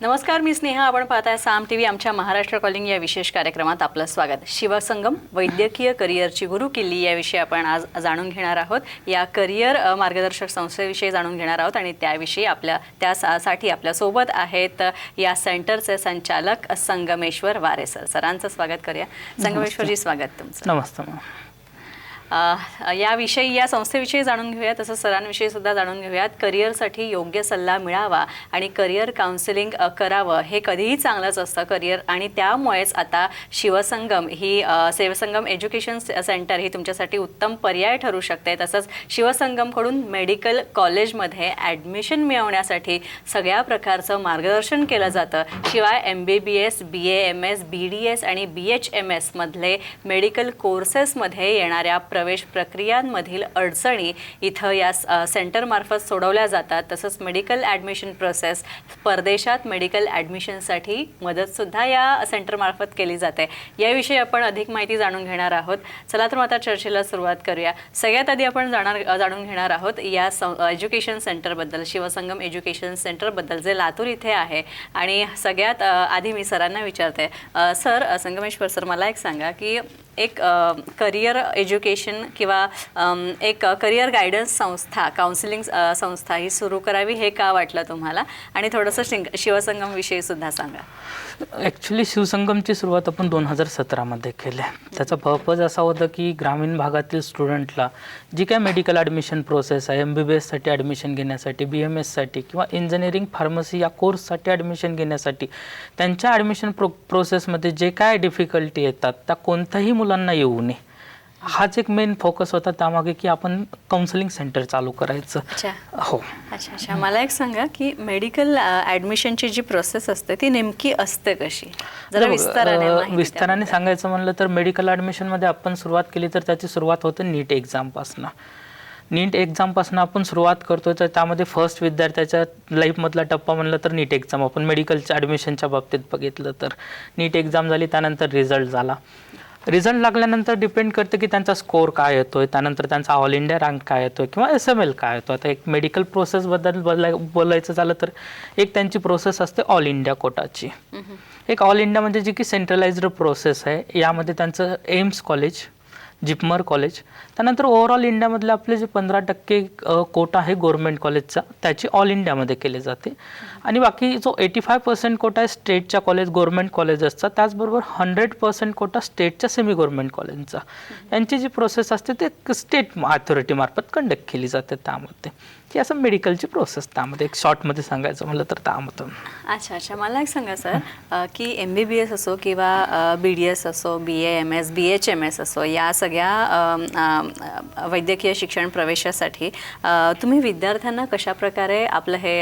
नमस्कार मी स्नेहा. आपण पाहताय साम टी व्ही आमच्या महाराष्ट्र कॉलिंग या विशेष कार्यक्रमात आपलं स्वागत. शिवसंगम वैद्यकीय करिअरची गुरु किल्ली याविषयी आपण आज जाणून घेणार आहोत. या करिअर मार्गदर्शक संस्थेविषयी जाणून घेणार आहोत आणि त्याविषयी आपल्या त्यासाठी आपल्यासोबत आहेत या सेंटरचे संचालक संगमेश्वर वारे सर सरांचं स्वागत करूया. संगमेश्वरजी स्वागत तुमचं. नमस्ते याविषयी या संस्थेविषयी जाणून घेऊया. तसंच सरांविषयी सुद्धा जाणून घेऊयात. करिअरसाठी योग्य सल्ला मिळावा आणि करिअर काउन्सिलिंग करावं हे कधीही चांगलंच असतं करिअर. आणि त्यामुळेच आता शिवसंगम ही सेवसंगम एज्युकेशन सेंटर ही तुमच्यासाठी उत्तम पर्याय ठरू शकते. तसंच शिवसंगमकडून मेडिकल कॉलेजमध्ये ॲडमिशन मिळवण्यासाठी सगळ्या प्रकारचं मार्गदर्शन केलं जातं. शिवाय M B B S B A M S B D S आणि बी एच एम एसमधले मेडिकल कोर्सेसमध्ये येणाऱ्या प्रवेश प्रक्रियांमधील अडचणी इथं या स- सेंटरमार्फत सोडवल्या जातात. तसंच मेडिकल ॲडमिशन प्रोसेस परदेशात मेडिकल ॲडमिशनसाठी मदतसुद्धा या सेंटरमार्फत केली जाते. याविषयी आपण अधिक माहिती जाणून घेणार आहोत. चला तर मग आता चर्चेला सुरुवात करूया. सगळ्यात आधी आपण जाणार जाणून घेणार आहोत या एज्युकेशन सेंटरबद्दल शिवसंगम एज्युकेशन सेंटरबद्दल जे लातूर इथे आहे. आणि सगळ्यात आधी मी सरांना विचारते. सर संगमेश्वर सर मला एक सांगा की एक करिअर एज्युकेशन किंवा एक करिअर गायडन्स संस्था काउन्सिलिंग संस्था ही सुरू करावी हे का वाटलं तुम्हाला? आणि थोडंसं शिंग शिवसंगमविषयी सुद्धा सांगा. ॲक्च्युली शिवसंगमची सुरुवात आपण दोन हजार सतरामध्ये केली. आहे त्याचा पर्पज असा होता की ग्रामीण भागातील स्टुडंटला जी काय मेडिकल ॲडमिशन प्रोसेस आहे एम बी बी एससाठी ॲडमिशन घेण्यासाठी बी एम एससाठी किंवा इंजिनिअरिंग फार्मसी या कोर्ससाठी ॲडमिशन घेण्यासाठी त्यांच्या ॲडमिशन प्रो प्रोसेसमध्ये जे काय डिफिकल्टी येतात त्या कोणत्याही मुलांना येऊ नये. हाच एक मेन फोकस होता त्यामागे की आपण काउन्सिलिंग सेंटर चालू करायचं. अच्छा. हो. अच्छा अच्छा. मला एक सांगा की मेडिकल ॲडमिशनची जी प्रोसेस असते ती नेमकी असते कशी? जरा विस्ताराने विस्ताराने. सांगायचं म्हणलं तर मेडिकल ॲडमिशनमध्ये आपण सुरुवात केली तर त्याची सुरुवात होते नीट एक्झामपासनं नीट एक्झामपासून आपण सुरुवात करतो तर त्यामध्ये फर्स्ट विद्यार्थ्याच्या लाईफमधला टप्पा म्हणलं तर नीट एक्झाम आपण मेडिकलच्या ॲडमिशनच्या बाबतीत बघितलं तर. नीट एक्झाम झाली त्यानंतर रिझल्ट झाला. रिझल्ट लागल्यानंतर डिपेंड करते की त्यांचा स्कोर काय येतोय त्यानंतर त्यांचा ऑल इंडिया रँक काय येतोय किंवा एस एम एल काय येतो आता एक मेडिकल प्रोसेसबद्दल बोलाय बोलायचं झालं तर एक त्यांची प्रोसेस असते ऑल इंडिया कोटाची. एक ऑल इंडिया म्हणजे जी की सेंट्रलाइज्ड प्रोसेस आहे यामध्ये त्यांचं एम्स कॉलेज जिपमर कॉलेज. त्यानंतर ओव्हरऑल इंडियामधले आपले जे पंधरा टक्के कोटा आहे गव्हर्मेंट कॉलेजचा त्याची ऑल इंडियामध्ये केली जाते. आणि बाकी जो एटी फाय पर्सेंट कोटा आहे स्टेटच्या कॉलेज गव्हर्मेंट कॉलेजेसचा त्याचबरोबर हंड्रेड पर्सेंट कोटा स्टेटच्या सेमी गव्हर्मेंट कॉलेजचा यांची जी प्रोसेस असते ते स्टेट अथॉरिटीमार्फत कंडक्ट केली जाते त्यामध्ये. ही असं मेडिकलची प्रोसेस त्यामध्ये एक शॉर्टमध्ये सांगायचं म्हणलं तर त्यामध्ये अच्छा अच्छा मला एक सांगा सर अ, की एम बी बी एस असो किंवा बी डी एस असो B A M S B H M S असो या सगळ्या अम, अम, अ, वैद्यकीय शिक्षण प्रवेशासाठी अ, तुम्ही विद्यार्थ्यांना कशाप्रकारे आपलं हे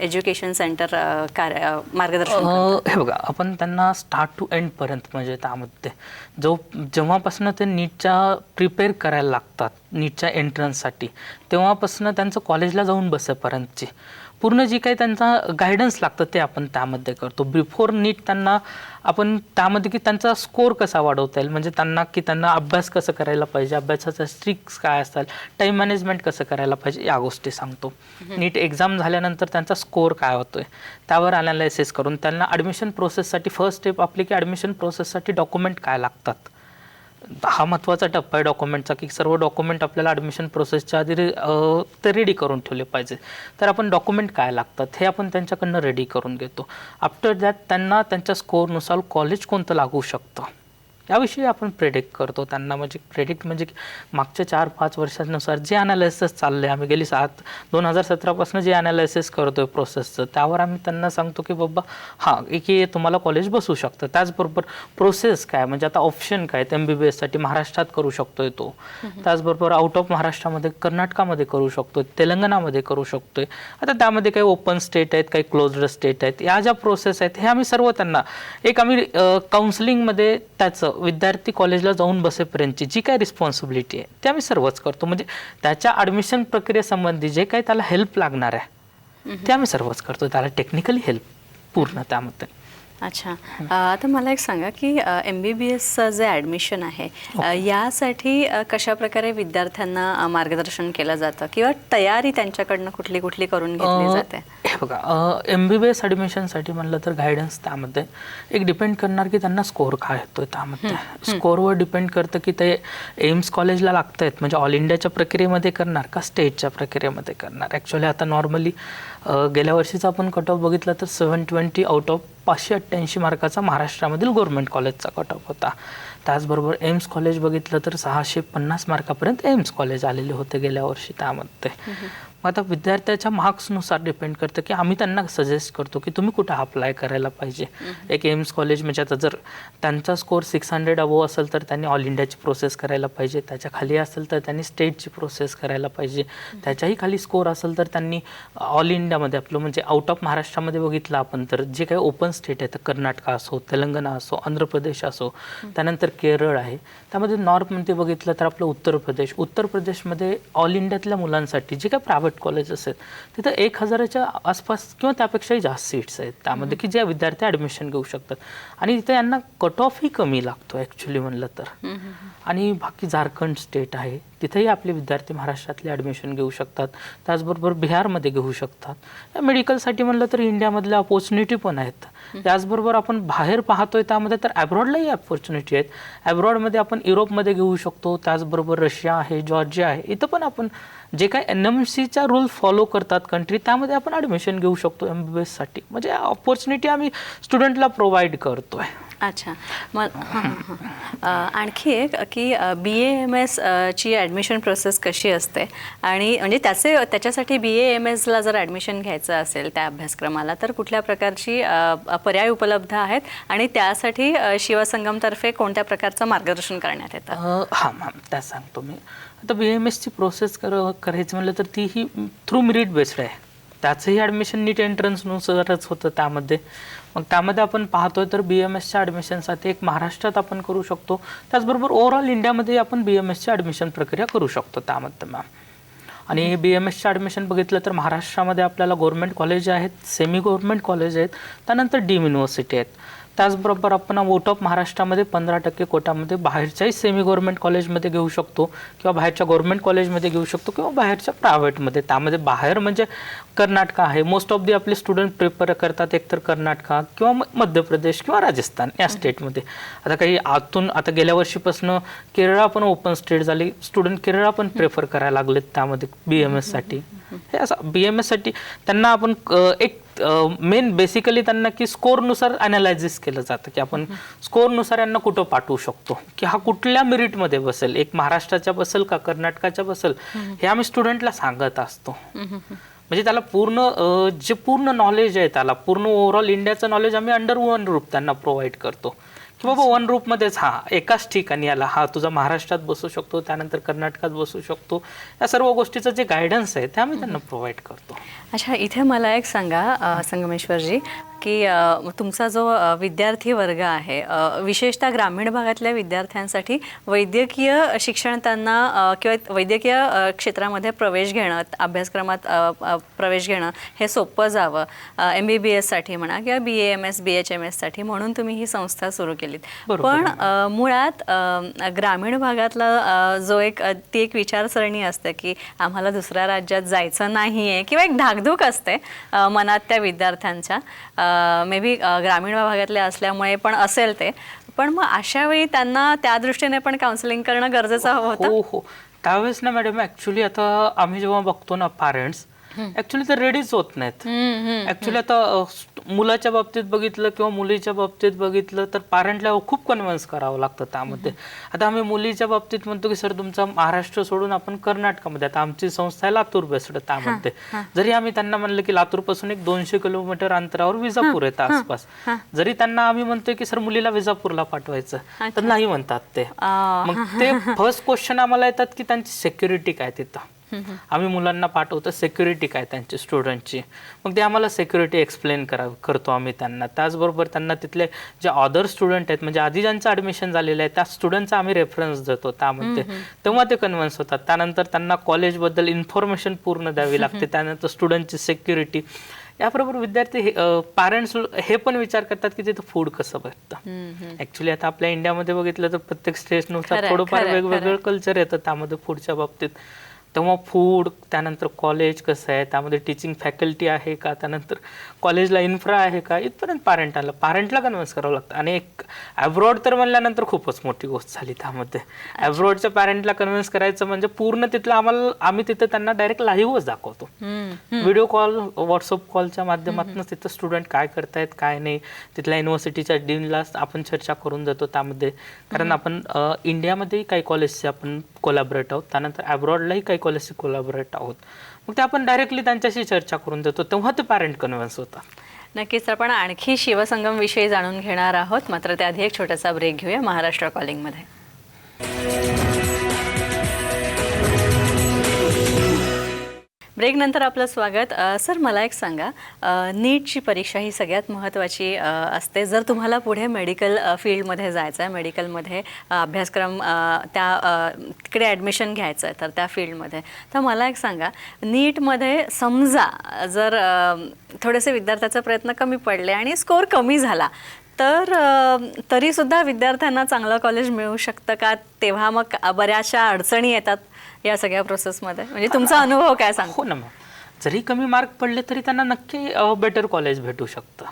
एज्युकेशन सेंटर कार्य अ, मार्गदर्शन करता? अ, हे बघा आपण त्यांना स्टार्ट टू एंड पर्यंत म्हणजे त्यामध्ये जो जेव्हापासून ते नीटच्या प्रिपेअर करायला लागतात नीटच्या एंट्रन्ससाठी तेव्हापासून त्यांचं कॉलेजला जाऊन बसेपर्यंतची. पूर्ण जी काही त्यांचा गायडन्स लागतं ते आपण त्यामध्ये करतो. बिफोर नीट त्यांना आपण त्यामध्ये की त्यांचा स्कोर कसा वाढवता येईल म्हणजे त्यांना की त्यांना अभ्यास कसं करायला पाहिजे अभ्यासाचा स्ट्रिक्स काय असतात टाईम मॅनेजमेंट कसं करायला पाहिजे या गोष्टी सांगतो. नीट एक्झाम झाल्यानंतर त्यांचा स्कोर काय होतोय त्यावर अनालायसिस करून त्यांना ॲडमिशन प्रोसेससाठी फर्स्ट स्टेप आपली की ॲडमिशन प्रोसेससाठी डॉक्युमेंट काय लागतात. हा महत्त्वाचा टप्पा आहे डॉक्युमेंटचा की सर्व डॉक्युमेंट आपल्याला ॲडमिशन प्रोसेसच्या आधी ते रेडी करून ठेवले पाहिजे. तर आपण डॉक्युमेंट काय लागतात हे आपण त्यांच्याकडनं रेडी करून घेतो. आफ्टर दॅट त्यांना त्यांच्या स्कोअरनुसार कॉलेज कोणतं लागू शकतं? याविषयी आपण प्रेडिक्ट करतो. त्यांना म्हणजे प्रेडिक्ट म्हणजे की मागच्या चार पाच वर्षांनुसार जे अनालिसिस चाललं आहे आम्ही गेली सात दोन हजार सतरापासून जे अनालिसिस करतो आहे प्रोसेसचं त्यावर आम्ही त्यांना सांगतो की बाबा हां की तुम्हाला कॉलेज बसू शकतं. त्याचबरोबर प्रोसेस काय? म्हणजे आता ऑप्शन काय? एम बी बी एससाठी महाराष्ट्रात करू शकतोय तो. त्याचबरोबर आउट ऑफ महाराष्ट्रामध्ये कर्नाटकामध्ये करू शकतोय तेलंगणामध्ये करू शकतोय. आता त्यामध्ये काही ओपन स्टेट आहेत काही क्लोज्ड स्टेट आहेत. या ज्या प्रोसेस आहेत हे आम्ही सर्व त्यांना एक आम्ही काउन्सिलिंगमध्ये त्याचं विद्यार्थी कॉलेजला जाऊन बसेपर्यंतची जी काय रिस्पॉन्सिबिलिटी आहे ते आम्ही सर्वच करतो. म्हणजे त्याच्या ॲडमिशन प्रक्रियेसंबंधी जे काही त्याला हेल्प लागणार आहे ते आम्ही सर्वच करतो. त्याला टेक्निकली हेल्प पूर्ण त्यामध्ये अच्छा. आता मला एक सांगा की एम बी बी एसचं जे ॲडमिशन आहे यासाठी कशा प्रकारे विद्यार्थ्यांना मार्गदर्शन केलं जातं? किंवा तयारी त्यांच्याकडनं कुठली कुठली करून घेतली जाते? हे बघा एम बी बी एस ॲडमिशनसाठी म्हणलं तर गायडन्स त्यामध्ये. एक डिपेंड करणार की त्यांना स्कोअर काय येतोय त्यामध्ये. स्कोअरवर डिपेंड करतं की ते एम्स कॉलेजला लागत आहेत म्हणजे ऑल इंडियाच्या प्रक्रियेमध्ये करणार का स्टेटच्या प्रक्रियेमध्ये करणार? ॲक्च्युली आता नॉर्मली गेल्या वर्षीचा आपण कट ऑफ बघितला तर सेवन ट्वेंटी आउट ऑफ पाचशे अठ्ठ्याऐंशी मार्काचा महाराष्ट्रामधील गव्हर्मेंट कॉलेजचा कट ऑफ होता. त्याचबरोबर एम्स कॉलेज बघितलं तर सहाशे पन्नास मार्कापर्यंत एम्स कॉलेज आलेले होते गेल्या वर्षी त्यामध्ये. मग आता विद्यार्थ्याच्या मार्क्सनुसार डिपेंड करतं की आम्ही त्यांना सजेस्ट करतो की तुम्ही कुठं अप्लाय करायला पाहिजे. एक एम्स कॉलेज म्हणजे आता जर त्यांचा स्कोअर सिक्स हंड्रेड अबोव असेल तर त्यांनी ऑल इंडियाची प्रोसेस करायला पाहिजे. त्याच्याखाली असेल तर त्यांनी स्टेटची प्रोसेस करायला पाहिजे. त्याच्याही खाली स्कोअर असेल तर त्यांनी ऑल इंडियामध्ये आपलं म्हणजे आउट ऑफ महाराष्ट्रामध्ये बघितलं आपण तर जे काही ओपन स्टेट आहे तर कर्नाटक असो तेलंगणा असो आंध्र प्रदेश असो त्यानंतर केरळ आहे. त्यामध्ये नॉर्थमध्ये बघितलं तर आपलं उत्तर प्रदेश. उत्तर प्रदेशमध्ये ऑल इंडियातल्या मुलांसाठी जे काही प्रायव्हेट कॉलेजेस आहेत तिथं एक हजाराच्या आसपास किंवा त्यापेक्षाही जास्त सीट्स आहेत. त्यामध्ये की जे विद्यार्थी ॲडमिशन घेऊ शकतात. आणि तिथे यांना कट ऑफही कमी लागतो ॲक्च्युली म्हणलं तर. आणि बाकी झारखंड स्टेट आहे तिथेही आपले विद्यार्थी महाराष्ट्रातले ॲडमिशन घेऊ शकतात. त्याचबरोबर बिहारमध्ये घेऊ शकतात. मेडिकलसाठी म्हणलं तर इंडियामधल्या ऑपॉर्च्युनिटी पण आहेत. त्याचबरोबर आपण बाहेर पाहतोय त्यामध्ये तर ॲब्रॉडलाही ऑपॉर्च्युनिटी आहेत. ॲब्रॉडमध्ये आपण युरोपमध्ये घेऊ शकतो. त्याचबरोबर रशिया आहे जॉर्जिया आहे. इथं पण आपण जे काय एन एम सीचा रूल फॉलो करतात कंट्री त्यामध्ये आपण ॲडमिशन घेऊ शकतो एम बी बी एससाठी म्हणजे ऑपॉर्च्युनिटी आम्ही स्टुडंटला प्रोव्हाइड करतोय. अच्छा. मग हां, हां, हां. आणखी एक की बी ए एम एस ची ॲडमिशन प्रोसेस कशी असते? आणि म्हणजे त्याचे त्याच्यासाठी बी ए एम एसला जर ॲडमिशन घ्यायचं असेल त्या अभ्यासक्रमाला तर कुठल्या प्रकारची पर्याय उपलब्ध आहेत? आणि त्यासाठी शिवसंगमतर्फे कोणत्या प्रकारचं मार्गदर्शन करण्यात येतं? हां मॅम त्या सांगतो मी. आता बी एम एसची प्रोसेस कर करायची म्हणलं तर ती ही थ्रू मेरिट बेस्ड आहे. त्याचंही ॲडमिशन नीट एंट्रन्सनुसारच होतं त्यामध्ये. मग त्यामध्ये आपण पाहतोय तर बी एम एसच्या ॲडमिशनसाठी एक महाराष्ट्रात आपण करू शकतो. त्याचबरोबर ओव्हरऑल इंडियामध्ये आपण बी एम एसची ॲडमिशन प्रक्रिया करू शकतो त्यामध्ये मॅम आणि बी एम एसचं ॲडमिशन बघितलं तर महाराष्ट्रामध्ये आपल्याला गव्हर्मेंट कॉलेज आहेत सेमी गव्हर्मेंट कॉलेज आहेत त्यानंतर डीम युनिव्हर्सिटी आहेत. त्याचबरोबर आपण आउट ऑफ महाराष्ट्रामध्ये पंधरा टक्के कोटामध्ये बाहेरच्याही सेमी गव्हर्नमेंट कॉलेजमध्ये घेऊ शकतो किंवा बाहेरच्या गव्हर्नमेंट कॉलेजमध्ये घेऊ शकतो किंवा बाहेरच्या प्रायव्हेटमध्ये त्यामध्ये बाहेर म्हणजे कर्नाटक आहे. मोस्ट ऑफ दी आपले स्टुडंट प्रिफर करतात एकतर कर्नाटक किंवा म- मध्य प्रदेश किंवा राजस्थान या स्टेटमध्ये आता काही आतून आता गेल्या वर्षीपासून केरळा पण ओपन स्टेट झाली. स्टुडंट केरळा पण प्रेफर करायला लागलेत त्यामध्ये बी एम एससाठी हे असं बी एम एससाठी त्यांना आपण एक मेन बेसिकली त्यांना की स्कोरनुसार अनालायझिस केलं जातं की आपण स्कोरनुसार यांना कुठं पाठवू शकतो. की हा कुठल्या मेरिटमध्ये बसेल? एक महाराष्ट्राच्या बसेल का कर्नाटकाच्या बसेल? हे आम्ही स्टुडंटला सांगत असतो. म्हणजे त्याला पूर्ण जे पूर्ण नॉलेज आहे त्याला पूर्ण ओव्हरऑल इंडियाचं नॉलेज आम्ही अंडर वन रूप त्यांना प्रोव्हाइड करतो. बाबा वन रूपमध्येच हा एकाच ठिकाणी आला हा तुझा महाराष्ट्रात बसू शकतो त्यानंतर कर्नाटकात बसू शकतो. या सर्व गोष्टीचं जे गायडन्स आहे ते आम्ही त्यांना प्रोव्हाइड करतो. अच्छा इथे मला एक सांगा संगमेश्वरजी. की तुमचा जो विद्यार्थी वर्ग आहे विशेषतः ग्रामीण भागातल्या विद्यार्थ्यांसाठी वैद्यकीय शिक्षण त्यांना किंवा वैद्यकीय क्षेत्रामध्ये प्रवेश घेणं अभ्यासक्रमात प्रवेश घेणं हे सोपं जावं. एम बी बी एससाठी म्हणा किंवा B M S B H M एससाठी म्हणून तुम्ही ही संस्था सुरू केलीत. पण मुळात ग्रामीण भागातला जो एक ती एक विचारसरणी असते की आम्हाला दुसऱ्या राज्यात जायचं नाही आहे किंवा एक धाकधूक असते मनात त्या विद्यार्थ्यांच्या. मे बी ग्रामीण भागातल्या असल्यामुळे पण असेल ते. पण मग अशा वेळी त्यांना त्या दृष्टीने पण काउन्सिलिंग करणं गरजेचं हवं होतं? हो हो. त्यावेळेस ना मॅडम ऍक्च्युली आता आम्ही जेव्हा बघतो ना पॅरेंट्स ऍक्च्युली ते रेडीच होत नाहीत. ऍक्च्युली आता मुलाच्या बाबतीत बघितलं किंवा मुलीच्या बाबतीत बघितलं तर पॅरेंटला खूप कन्व्हिन्स करावं लागतं त्यामध्ये. आता आम्ही मुलीच्या बाबतीत म्हणतो की सर तुमचा महाराष्ट्र सोडून आपण कर्नाटकामध्ये आता आमची संस्था आहे लातूर बेस्ड त्यामध्ये. जरी आम्ही त्यांना म्हणलं की लातूरपासून एक दोनशे किलोमीटर अंतरावर विजापूर येतं आसपास. जरी त्यांना आम्ही म्हणतोय की सर मुलीला विजापूरला पाठवायचं. तर नाही म्हणतात ते. मग ते फर्स्ट क्वेश्चन आम्हाला येतात की त्यांची सिक्युरिटी काय तिथं? आम्ही मुलांना पाठवतो सिक्युरिटी काय त्यांची स्टुडंटची मग ते आम्हाला सिक्युरिटी एक्सप्लेन करा करतो आम्ही त्यांना. त्याचबरोबर त्यांना तिथले जे अदर स्टुडंट आहेत म्हणजे आधी ज्यांचं ॲडमिशन झालेलं आहे त्या स्टुडंटचा आम्ही रेफरन्स देतो त्यामध्ये तेव्हा ते कन्व्हिन्स होतात. त्यानंतर त्यांना कॉलेजबद्दल इन्फॉर्मेशन पूर्ण द्यावी लागते. त्यानंतर स्टुडंटची सिक्युरिटी याबरोबर विद्यार्थी हे पॅरेंट्स हे पण विचार करतात की तिथं फूड कसं भेटतं. ऍक्च्युली आता आपल्या इंडियामध्ये बघितलं तर प्रत्येक स्टेटनुसार खरंय, थोडंफार वेगवेगळं. कल्चर येतं त्यामध्ये फूडच्या बाबतीत. तेव्हा फूड त्यानंतर कॉलेज कसं आहे त्यामध्ये टीचिंग फॅकल्टी आहे का त्यानंतर कॉलेजला इन्फ्रा आहे का इथपर्यंत पॅरेंटाला पॅरेंटला कन्व्हिन्स करावं लागतं? आणि एक ॲब्रॉड तर म्हणल्यानंतर खूपच मोठी गोष्ट झाली त्यामध्ये. ॲब्रॉडच्या पॅरेंटला कन्व्हिन्स करायचं म्हणजे पूर्ण तिथलं आम्हाला आम्ही तिथं त्यांना डायरेक्ट लाईव्हच दाखवतो. व्हिडिओ कॉल व्हॉट्सअप कॉलच्या माध्यमातून तिथं स्टुडंट काय करतायत काय नाही तिथल्या युनिव्हर्सिटीच्या डीनला आपण चर्चा करून देतो त्यामध्ये. कारण आपण अ, इंडियामध्येही काही कॉलेजचे आपण कोलॅबरेट आहोत. त्यानंतर अब्रॉडलाही काही कॉलेजचे कोलॅबोरेट आहोत. मग ते आपण डायरेक्टली त्यांच्याशी चर्चा करून देतो. तेव्हा ते पॅरेंट कन्व्हिन्स होता नक्कीच आपण आणखी शिवसंगम विषयी जाणून घेणार आहोत. मात्र त्याआधी एक छोटासा ब्रेक घेऊया महाराष्ट्र कॉलिंगमध्ये ब्रेकनंतर आपलं स्वागत. सर मला एक सांगा. नीटची परीक्षा ही सगळ्यात महत्त्वाची असते. जर तुम्हाला पुढे मेडिकल फील्डमध्ये जायचं आहे मेडिकलमध्ये अभ्यासक्रम त्या तिकडे ॲडमिशन घ्यायचं आहे तर त्या फील्डमध्ये. तर मला एक सांगा. नीटमध्ये समजा जर थोडेसे विद्यार्थ्याचा प्रयत्न कमी पडले आणि स्कोअर कमी झाला तर तरीसुद्धा विद्यार्थ्यांना चांगलं कॉलेज मिळू शकतं का? तेव्हा मग बऱ्याचशा अडचणी येतात. या सगळ्या प्रोसेसमध्ये म्हणजे तुमचा अनुभव काय सांगतो? हो ना मग जरी कमी मार्क पडले तरी त्यांना नक्की बेटर कॉलेज भेटू शकतं.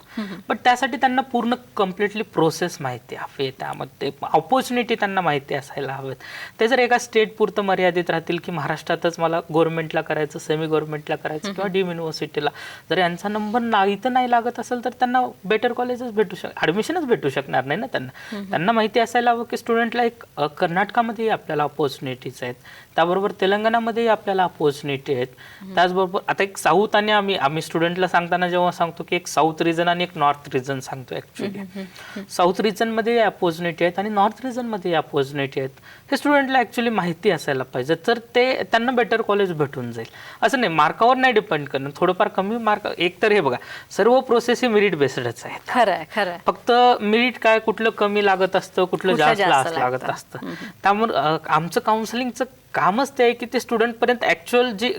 पण त्यासाठी त्यांना पूर्ण कम्प्लिटली प्रोसेस माहिती हवी त्यामध्ये ऑपॉर्च्युनिटी त्यांना माहिती असायला हवेत. ते जर एका स्टेट पुरतं मर्यादित राहतील की महाराष्ट्रातच मला गव्हर्नमेंटला करायचं सेमी गव्हर्नमेंटला करायचं किंवा डीम युनिव्हर्सिटीला जर यांचा नंबर ना इथं नाही लागत असेल तर त्यांना बेटर कॉलेजच भेटू शक ॲडमिशनच भेटू शकणार नाही ना त्यांना. त्यांना माहिती असायला हवं की स्टुडंटला एक अ, कर्नाटकामध्येही आपल्याला ऑपॉर्च्युनिटीज आहेत. त्याबरोबर तेलंगणामध्येही आपल्याला ऑपॉर्च्युनिटी आहेत त्याचबरोबर आता एक साऊथ आणि आम्ही आम्ही स्टुडंटला सांगताना जेव्हा सांगतो की एक साऊथ रिजन आणि एक नॉर्थ रिजन सांगतो ॲक्च्युली साऊथ रिजनमध्ये अपॉर्च्युनिटी आहेत आणि नॉर्थ रिजनमध्ये अपॉर्च्युनिटी आहेत हे स्टुडंटला ॲक्च्युली माहिती असायला पाहिजे. तर ते त्यांना बेटर कॉलेज भेटून जाईल. असं नाही मार्कावर नाही डिपेंड करणं. थोडंफार कमी मार्क एक तर हे बघा सर्व प्रोसेस ही मेरिट बेस्डच आहेत. खरं आहे खरं आहे फक्त मिरिट काय कुठलं कमी लागत असतं कुठलं जास्त लागत. असतं. त्यामुळे आमचं काउन्सिलिंगचं कामच ते आहे की ते स्टुडंटपर्यंत ॲक्च्युअल जी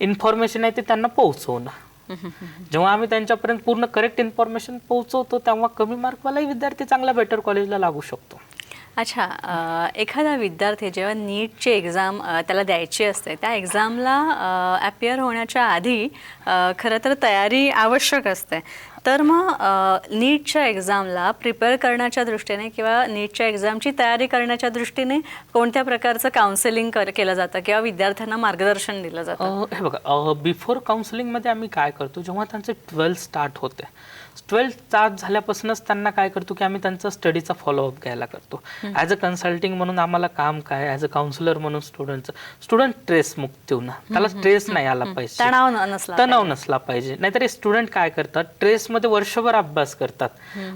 इन्फॉर्मेशन आहे ते त्यांना पोहोचवणं. जेव्हा आम्ही त्यांच्यापर्यंत पूर्ण करेक्ट इन्फॉर्मेशन पोहोचवतो तेव्हा कमी मार्कवालाही विद्यार्थी चांगला बेटर कॉलेजला लागू शकतो. अच्छा एखादा विद्यार्थी जेव्हा नीटची एक्झाम त्याला द्यायची असते त्या एक्झामला अपिअर होण्याच्या आधी खरं तर तयारी आवश्यक असते. तर मग नीटच्या एक्झामला प्रिपेअर करण्याच्या दृष्टीने किंवा नीटच्या एक्झामची तयारी करण्याच्या दृष्टीने कोणत्या प्रकारचं काउन्सिलिंग कर केलं जातं किंवा विद्यार्थ्यांना मार्गदर्शन दिलं जातं? हे बघा बिफोर काउन्सिलिंगमध्ये आम्ही काय करतो जेव्हा त्यांचे ट्वेल्थ स्टार्ट होते ट्वेल्थ स्टार्ट झाल्यापासूनच त्यांना काय करतो की आम्ही त्यांचा स्टडीचा फॉलोअप घ्यायला करतो. ॲज अ कन्सल्टिंग म्हणून आम्हाला काम काय? ॲज अ काउन्सिलर म्हणून स्टुडंटचं स्टुडंट स्ट्रेस मुक्त ना त्याला स्ट्रेस नाही आला पाहिजे. तणाव नसला तणाव नसला पाहिजे. नाहीतर हे स्टुडंट काय करतात? ट्रेसमध्ये वर्षभर अभ्यास करतात.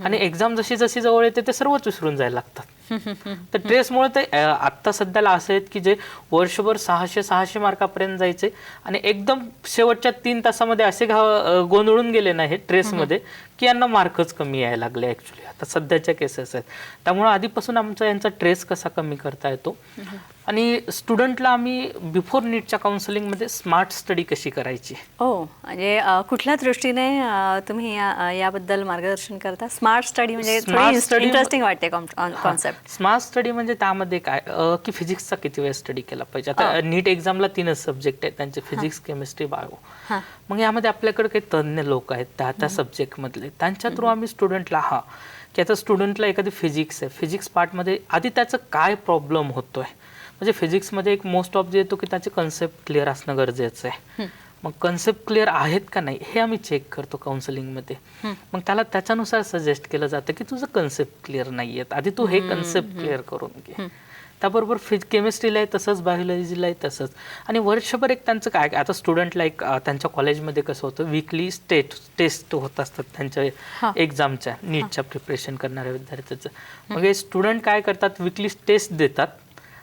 आणि एक्झाम जशी जशी जवळ येते ते सर्वच विसरून जायला लागतात. तर ट्रेसमुळे ते आत्ता सध्याला असं आहेत की जे वर्षभर सहाशे सहाशे मार्कापर्यंत जायचे आणि एकदम शेवटच्या तीन तासामध्ये असे घा- गोंधळून गेले नाही ट्रेसमध्ये की यांना मार्कच कमी यायला लागले ॲक्च्युली आता सध्याच्या केसेस आहेत. त्यामुळे आधीपासून आमचा यांचा ट्रेस कसा कमी करता येतो? आणि स्टुडंटला आम्ही बिफोर नीटच्या काउन्सिलिंगमध्ये स्मार्ट स्टडी कशी करायची? हो म्हणजे कुठल्या दृष्टीने तुम्ही याबद्दल मार्गदर्शन करता? स्मार्ट स्टडी म्हणजे इंटरेस्टिंग वाटते कॉन्सेप्ट स्मार्ट स्टडी म्हणजे त्यामध्ये काय की फिजिक्सचा किती वेळ स्टडी केला पाहिजे? आता नीट एक्झामला तीनच सब्जेक्ट आहेत त्यांचे फिजिक्स केमिस्ट्री बायो मग यामध्ये आपल्याकडे काही तज्ज्ञ लोक आहेत त्या त्या सब्जेक्टमधले त्यांच्या थ्रू आम्ही स्टुडंटला हा. की आता स्टुडंटला एखादी फिजिक्स आहे. फिजिक्स पार्टमध्ये आधी त्याचं काय प्रॉब्लेम होतोय? म्हणजे फिजिक्समध्ये एक मोस्ट ऑफ जे येतो की त्याचे कन्सेप्ट क्लिअर असणं गरजेचं आहे. मग कन्सेप्ट क्लिअर आहेत का नाही हे आम्ही चेक करतो काउन्सिलिंगमध्ये मग त्याला त्याच्यानुसार सजेस्ट केलं जातं की तुझं कन्सेप्ट क्लिअर नाही आहेत आधी तू हे कन्सेप्ट क्लिअर करून घे. त्याबरोबर फिज केमिस्ट्रीला आहे तसंच बायोलॉजीला आहे तसंच. आणि वर्षभर एक त्यांचं काय आता स्टुडंटला एक त्यांच्या कॉलेजमध्ये कसं होतं वीकली स्टेट टेस्ट होत असतात त्यांच्या एक्झामच्या नीटच्या प्रिपरेशन करणाऱ्या विद्यार्थ्याचं. मग हे स्टुडंट काय करतात वीकली टेस्ट देतात.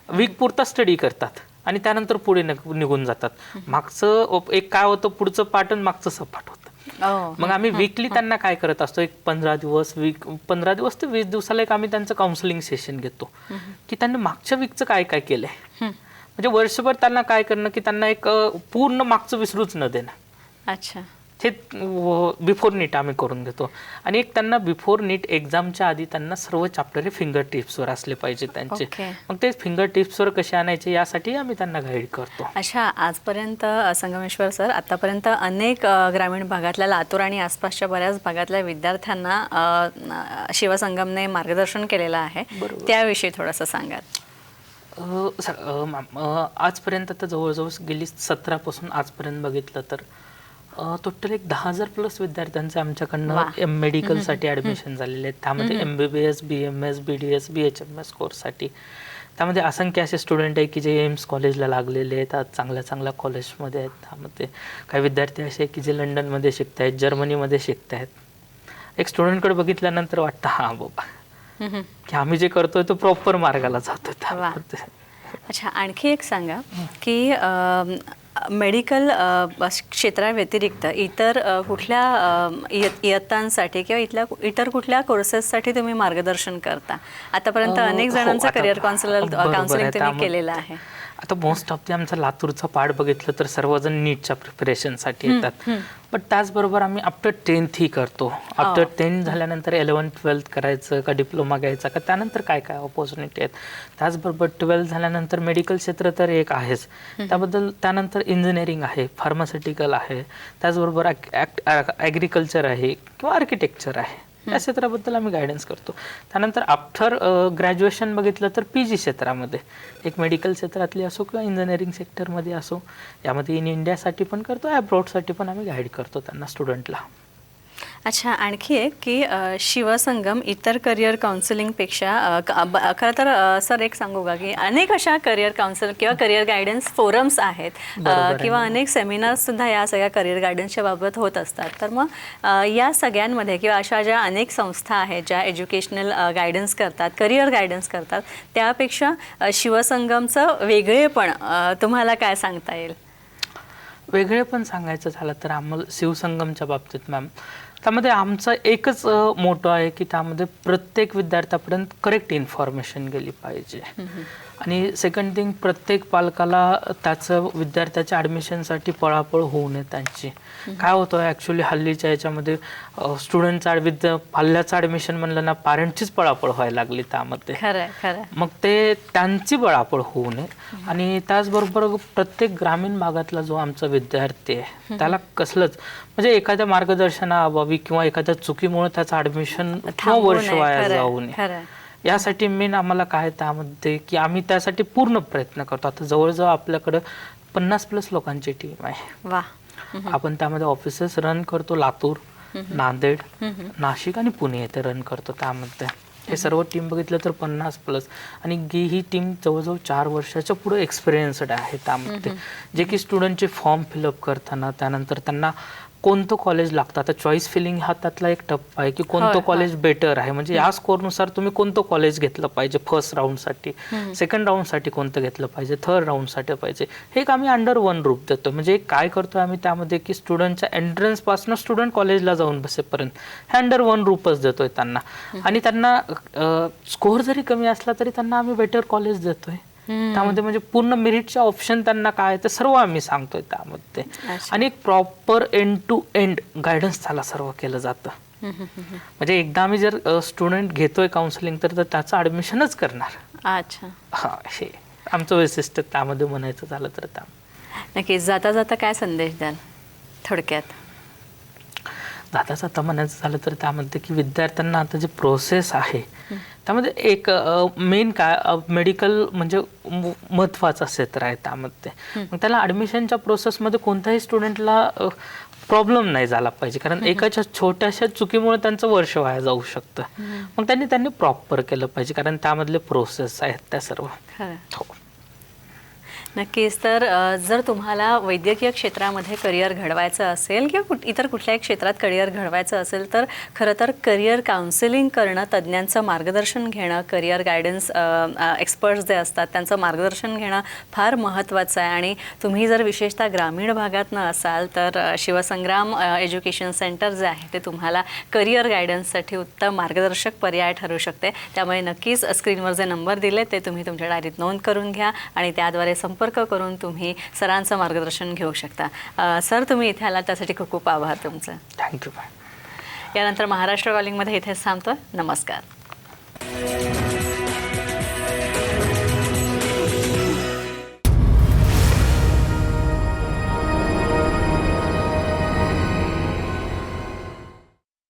वीक पुरता स्टडी करतात. आणि त्यानंतर पुढे निघ- निघून जातात. मागचं एक काय होतं पुढचं पाठ आणि मागचं सपाट होतं. हो. मग आम्ही वीकली त्यांना काय करत असतो एक पंधरा दिवस वीक पंधरा दिवस ते वीस दिवसाला एक आम्ही त्यांचं काउन्सिलिंग सेशन घेतो. की त्यांनी मागच्या वीकचं काय काय केलंय? म्हणजे वर्षभर त्यांना काय करणं की त्यांना एक पूर्ण मागचं विसरूच न देणं. अच्छा. ते बिफोर नीट आम्ही करून देतो. आणि एक त्यांना बिफोर नीट एक्झामच्या आधी त्यांना सर्व चॅप्टर हे फिंगर टिप्सवर असले पाहिजे त्यांचे. मग ते फिंगर टिप्सवर कसे आणायचे यासाठी आम्ही त्यांना गाईड करतो. अच्छा आजपर्यंत संगमेश्वर सर आतापर्यंत अनेक ग्रामीण भागातल्या लातूर आणि आसपासच्या बऱ्याच भागातल्या विद्यार्थ्यांना शिवसंगमने मार्गदर्शन केलेलं आहे. त्याविषयी थोडंसं सांगाल. आजपर्यंत आता जवळजवळ गेली सतरापासून आजपर्यंत बघितलं तर टोटल एक दहा हजार प्लस विद्यार्थ्यांचे. आमच्याकडनं एम मेडिकलसाठी ॲडमिशन झालेले आहेत. त्यामध्ये M B B S B M S B D S B H M S कोर्ससाठी त्यामध्ये असंख्य असे स्टुडंट आहे की जे एम्स कॉलेजला लागलेले आहेत. आज चांगल्या चांगल्या कॉलेजमध्ये आहेत. त्यामध्ये काही विद्यार्थी असे की जे लंडनमध्ये शिकत आहेत जर्मनीमध्ये शिकत आहेत एक स्टुडंटकडे बघितल्यानंतर वाटतं हां बाबा. की आम्ही जे करतोय तो प्रॉपर मार्गाला. त्यामध्ये अच्छा आणखी एक सांगा की मेडिकल क्षेत्राव्यतिरिक्त इतर कुठल्या इयत्तांसाठी किंवा इथल्या इतर कुठल्या कोर्सेससाठी तुम्ही मार्गदर्शन करता आतापर्यंत अनेक हो, जणांचं करिअर काउन्सिलर. काउन्सिलिंग तुम्ही केलेलं आहे आता मोस्ट ऑफ दी आमचा लातूरचा पार्ट बघितलं तर सर्वजण नीटच्या प्रिपरेशनसाठी येतात. बट त्याचबरोबर आम्ही आफ्टर टेन्थही करतो. आफ्टर टेन्थ झाल्यानंतर इलेवन ट्वेल्थ करायचं का डिप्लोमा घ्यायचा का? त्यानंतर काय काय ऑपॉर्च्युनिटी आहेत? त्याचबरोबर ट्वेल्थ झाल्यानंतर मेडिकल क्षेत्र तर एक आहेच. त्याबद्दल त्यानंतर इंजिनिअरिंग आहे फार्मास्युटिकल आहे. त्याचबरोबर ॲग्रिकल्चर आहे किंवा आर्किटेक्चर आहे. या क्षेत्राबद्दल आम्ही गायडन्स करतो. त्यानंतर आफ्टर ग्रॅज्युएशन बघितलं तर पी जी क्षेत्रामध्ये. एक मेडिकल क्षेत्रातली असो किंवा इंजिनिअरिंग सेक्टरमध्ये असो यामध्ये इन इंडियासाठी पण करतो ॲब्रॉडसाठी पण आम्ही गाईड करतो त्यांना स्टुडंटला अच्छा आणखी एक की शिवसंगम इतर करिअर काउन्सिलिंगपेक्षा खरं तर अ, सर एक सांगू का की अनेक अशा करिअर काउन्सिल किंवा करिअर गायडन्स फोरम्स आहेत. अ, बरोबर आहे. किंवा अनेक सेमिनार्स सुद्धा या सगळ्या करिअर गायडन्सच्या बाबत होत असतात. तर मग अ, या सगळ्यांमध्ये किंवा अशा ज्या अनेक संस्था आहेत ज्या एज्युकेशनल गायडन्स करतात करिअर गायडन्स करतात त्यापेक्षा अ, शिवसंगमचं वेगळेपण अ, तुम्हाला काय सांगता येईल? वेगळे पण सांगायचं झालं तर आम्हाला शिवसंगमच्या बाबतीत मॅम त्यामध्ये आमचं एकच मोठं आहे की त्यामध्ये प्रत्येक विद्यार्थ्यापर्यंत करेक्ट इन्फॉर्मेशन गेली पाहिजे. आणि सेकंड थिंग प्रत्येक पालकाला त्याचं विद्यार्थ्याच्या ॲडमिशनसाठी पळापळ होऊ नये त्यांची काय होतं ॲक्च्युली हल्लीच्या याच्यामध्ये स्टुडंटचं विद्या पाल्याचं ॲडमिशन म्हणलं ना पॅरेंटचीच पळापळ व्हायला लागली त्यामध्ये. मग ते त्यांची बळापळ होऊ नये आणि त्याचबरोबर प्रत्येक ग्रामीण भागातला जो आमचा विद्यार्थी आहे त्याला कसलंच म्हणजे एखाद्या मार्गदर्शनाअभावी किंवा एखाद्या चुकीमुळे त्याचं थांबू वर्ष. वाया जाऊ नये. यासाठी मेन आम्हाला काय त्यामध्ये की आम्ही त्यासाठी पूर्ण प्रयत्न करतो. आता जवळजवळ आपल्याकडं पन्नास प्लस लोकांची टीम आहे. वा. आपण त्यामध्ये ऑफिसेस रन करतो लातूर नांदेड नाशिक आणि पुणे येथे रन करतो त्यामध्ये. हे सर्व टीम बघितलं तर पन्नास प्लस आणि गी ही टीम जवळजवळ चार वर्षाच्या पुढे एक्सपिरियन्सड आहे त्यामध्ये. जे की स्टुडंटचे फॉर्म फिलअप करताना त्यानंतर त्यांना कोणतं कॉलेज लागतं? आता चॉईस फिलिंग हा त्यातला एक टप्पा आहे की कोणतं. कॉलेज बेटर आहे? म्हणजे या स्कोरनुसार तुम्ही कोणतं कॉलेज घेतलं पाहिजे? फर्स्ट राऊंडसाठी सेकंड राऊंडसाठी कोणतं घेतलं पाहिजे? थर्ड राऊंडसाठी पाहिजे. हे एक आम्ही अंडर वन रूप देतो म्हणजे काय करतो आम्ही त्यामध्ये की स्टुडंटच्या एंट्रन्सपासून स्टुडंट कॉलेजला जाऊन बसेपर्यंत. हे अंडर वन रूपच देतोय त्यांना. आणि त्यांना स्कोर जरी कमी असला तरी त्यांना आम्ही बेटर कॉलेज देतोय. त्यामध्ये म्हणजे पूर्ण मेरिटचे ऑप्शन त्यांना काय ते सर्व आम्ही सांगतोय त्यामध्ये. आणि एक proper end to end guidance त्याला सर्व केलं जातं. म्हणजे एकदा आम्ही जर स्टुडंट घेतोय काउन्सिलिंग तर त्याचं ॲडमिशनच करणार. अच्छा. हा हे. आमचं वैशिष्ट्य त्यामध्ये म्हणायचं झालं तर त्या. नक्कीच. जाता जाता काय संदेश द्याल थोडक्यात? जाता जाता म्हणायचं झालं तर त्यामध्ये की विद्यार्थ्यांना आता जे प्रोसेस आहे त्यामध्ये एक मेन काय मेडिकल म्हणजे महत्त्वाचं क्षेत्र आहे त्यामध्ये. मग त्याला ॲडमिशनच्या प्रोसेसमध्ये कोणत्याही स्टुडंटला प्रॉब्लेम नाही झाला पाहिजे. कारण एकाच्या छोट्याशा चुकीमुळे त्यांचं वर्ष वाया जाऊ शकतं. मग त्यांनी त्यांनी प्रॉपर केलं पाहिजे. कारण त्यामधले प्रोसेस आहेत त्या सर्व. हो. नक्कीच. तर जर तुम्हाला वैद्यकीय क्षेत्रामध्ये करिअर घडवायचं असेल किंवा कुठ इतर कुठल्याही क्षेत्रात करिअर घडवायचं असेल तर खरं तर करिअर काउन्सिलिंग करणं तज्ज्ञांचं मार्गदर्शन घेणं करिअर गायडन्स एक्सपर्ट्स जे असतात त्यांचं मार्गदर्शन घेणं फार महत्त्वाचं आहे. आणि तुम्ही जर विशेषतः ग्रामीण भागातनं असाल तर शिवसंग्राम एज्युकेशन सेंटर जे आहे ते तुम्हाला करिअर गायडन्ससाठी उत्तम मार्गदर्शक पर्याय ठरू शकते. त्यामुळे नक्कीच स्क्रीनवर जे नंबर दिले ते तुम्ही तुमच्या डायरीत नोंद करून घ्या आणि त्याद्वारे संपर्क संपर्क करून तुम्ही सरांचं मार्गदर्शन घेऊ शकता. सर तुम्ही इथे आलात त्यासाठी खूप खूप आभार तुमचं. थँक्यू यानंतर महाराष्ट्र कॉलिंगमध्ये इथेच थांबतो नमस्कार.